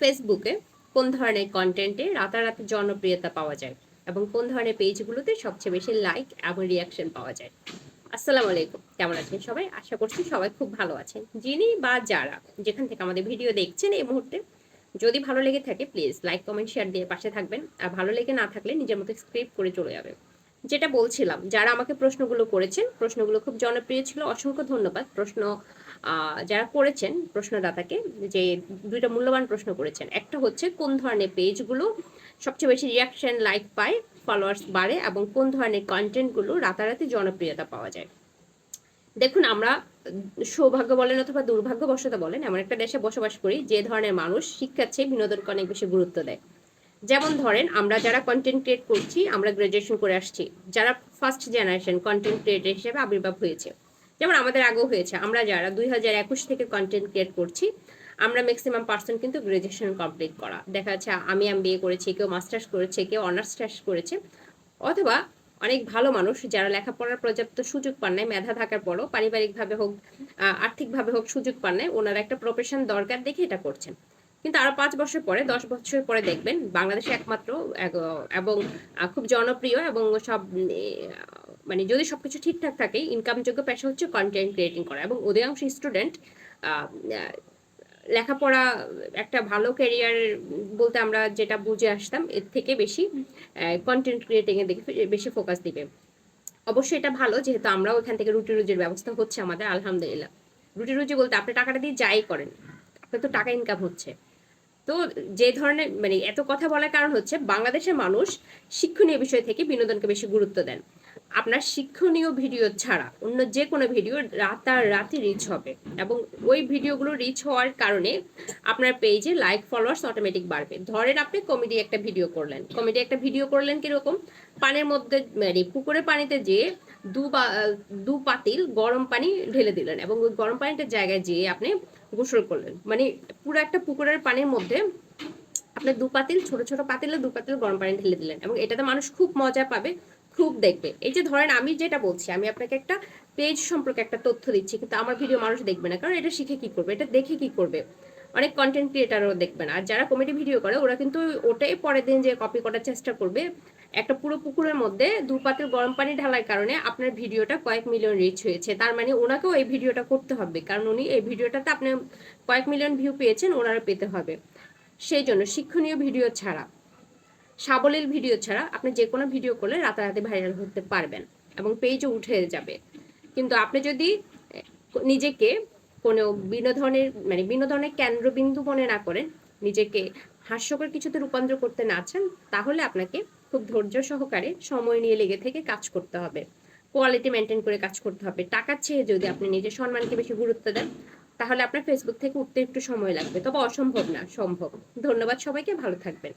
ফেসবুকে কোন ধরনের কন্টেন্টে রাতারাতি জনপ্রিয়তা পাওয়া যায় এবং কোন ধরনের পেজগুলোতে সবচেয়ে বেশি লাইক এবং রিয়াকশন পাওয়া যায়? আসসালামু আলাইকুম। কেমন আছেন সবাই? আশা করছি সবাই খুব ভালো আছেন। যিনি বা যারা যেখান থেকে আমাদের ভিডিও দেখছেন এই মুহূর্তে, যদি ভালো লেগে থাকে প্লিজ লাইক কমেন্ট শেয়ার দিয়ে পাশে থাকবেন। আর ভালো লেগে না থাকলে নিজের মতো স্ক্রিপ্ট করে চলে যাবে যেটা বলছিলাম, যারা আমাকে প্রশ্নগুলো করেছেন, প্রশ্নগুলো খুব জনপ্রিয় ছিল। অসংখ্য ধন্যবাদ। প্রশ্ন যারা করেছেন প্রশ্নদাতাকে, যে দুইটা মূল্যবান প্রশ্ন করেছেন। একটা হচ্ছে, কোন ধরনের পেজগুলো সবচেয়ে বেশি রিয়াকশন লাইক পায় ফলোয়ার্স বাড়ে, এবং কোন ধরনের কন্টেন্টগুলো রাতারাতি জনপ্রিয়তা পাওয়া যায়? দেখুন, আমরা সৌভাগ্য বলেন অথবা দুর্ভাগ্যবশত বলেন, এমন একটা দেশে বসবাস করি, যে ধরনের মানুষ শিক্ষার চেয়ে বিনোদনকে অনেক বেশি গুরুত্ব দেয়। যেমন ধরেন, আমরা যারা কন্টেন্ট ক্রিয়েট করছি, আমরা গ্রাজুয়েশন করে আসছি, যারা ফার্স্ট জেনারেশন কন্টেন্ট ক্রিয়েটার হিসেবে আবির্ভাব হয়েছে। যেমন আমাদের আগেও হয়েছে, আমরা যারা দুই হাজার একুশ থেকে কন্টেন্ট ক্রিয়েট করছি, আমরা ম্যাক্সিমাম পার্সন কিন্তু গ্রাজুয়েশন কমপ্লিট করা। দেখা যাচ্ছে, আমি এম বিএ করেছি, কেউ মাস্টার্স করেছে, কেউ অনার্স টার্স করেছে, অথবা অনেক ভালো মানুষ যারা লেখাপড়ার পর্যাপ্ত সুযোগ পান নাই, মেধা থাকার পরও পারিবারিকভাবে হোক আর্থিকভাবে হোক সুযোগ পান নাই, ওনারা একটা প্রফেশন দরকার দেখে এটা করছেন। কিন্তু আরও পাঁচ বছর পরে, দশ বছর পরে দেখবেন বাংলাদেশে একমাত্র এবং খুব জনপ্রিয় এবং সব মানে যদি সবকিছু ঠিকঠাক থাকে ইনকামযোগ্য পেশা হচ্ছে কন্টেন্ট ক্রিয়েটিং করা এবং অধিকাংশ স্টুডেন্ট লেখাপড়া একটা ভালো ক্যারিয়ার বলতে আমরা যেটা বুঝে আসতাম, এর থেকে বেশি কন্টেন্ট ক্রিয়েটিং এর দিকে বেশি ফোকাস দিবে। অবশ্যই এটা ভালো, যেহেতু আমরাও এখান থেকে রুটি রুজির ব্যবস্থা হচ্ছে আমাদের, আলহামদুলিল্লাহ। রুটি রুজি বলতে আপনি টাকাটা দিয়ে যাই করেন। আপনার তো টাকা ইনকাম হচ্ছে। তো যে ধরনের মানে এত কথা বলার কারণ হচ্ছে বাংলাদেশের মানুষ শিক্ষণীয় বিষয় থেকে বিনোদনকে বেশি গুরুত্ব দেন। আপনার শিক্ষণীয় ভিডিও ছাড়া অন্য যে কোনো ভিডিও রাতারাতি রিচ হবে। এবং ওই ভিডিওগুলো রিচ হওয়ার কারণে আপনার পেজে লাইক ফলোয়ার্স অটোমেটিক বাড়বে। ধরেন আপনি কমেডি একটা ভিডিও করলেন। কমেডি একটা ভিডিও করলেন কীরকম? পানির মধ্যে মানে পুকুরের পানিতে যেয়ে দু দু পাতিল গরম পানি ঢেলে দিলেন এবং ওই গরম পানিটার জায়গায় যেয়ে আপনি গোসল করলেন। মানে পুরো একটা পুকুরের পানির মধ্যে আপনি দু পাতিল, ছোট ছোট পাতিলে দু পাতিল গরম পানি ঢেলে দিলেন এবং এটাতে মানুষ খুব মজা পাবে। খুব দেখবে। এই যে ধরেন আমি যেটা বলছি, আমি আপনাকে একটা পেজ সম্পর্কে একটা তথ্য দিচ্ছি, কিন্তু আমার ভিডিও মানুষ দেখবে না। কারণ এটা শিখে কি করবে? এটা দেখে কি করবে? অনেক কন্টেন্ট ক্রিয়েটারও দেখবে না। আর যারা কমেডি ভিডিও করে, ওরা কিন্তু ওটাই পরের দিন যে কপি করার চেষ্টা করবে, একটা পুরো পুকুরের মধ্যে দু পাতিল গরম পানি ঢালার কারণে আপনার ভিডিওটা কয়েক মিলিয়ন রিচ হয়েছে। তার মানে ওনাকেও এই ভিডিওটা করতে হবে। কারণ উনি এই ভিডিওটাতে আপনি কয়েক মিলিয়ন ভিউ পেয়েছেন ওনারা পেতে হবে। সেই জন্য শিক্ষণীয় ভিডিও ছাড়া। সাবলীল ভিডিও ছাড়া আপনি যে কোনো ভিডিও করলে রাতারাতি ভাইরাল হতে পারবেন এবং পেজও উঠে যাবে। কিন্তু আপনি যদি নিজেকে কোনো বিনোদনের মানে বিনোদনের কেন্দ্রবিন্দু মনে না করেন, নিজেকে হাস্যকর কিছুতে রূপান্তর করতে না চান, তাহলে আপনাকে খুব ধৈর্য সহকারে সময় নিয়ে লেগে থেকে কাজ করতে হবে। কোয়ালিটি মেনটেন করে কাজ করতে হবে। টাকার চেয়ে যদি আপনি নিজের সম্মানকে বেশি গুরুত্ব দেন, তাহলে আপনার ফেসবুক থেকে উঠতে একটু সময় লাগবে। তবে অসম্ভব না, সম্ভব। ধন্যবাদ সবাইকে, ভালো থাকবেন।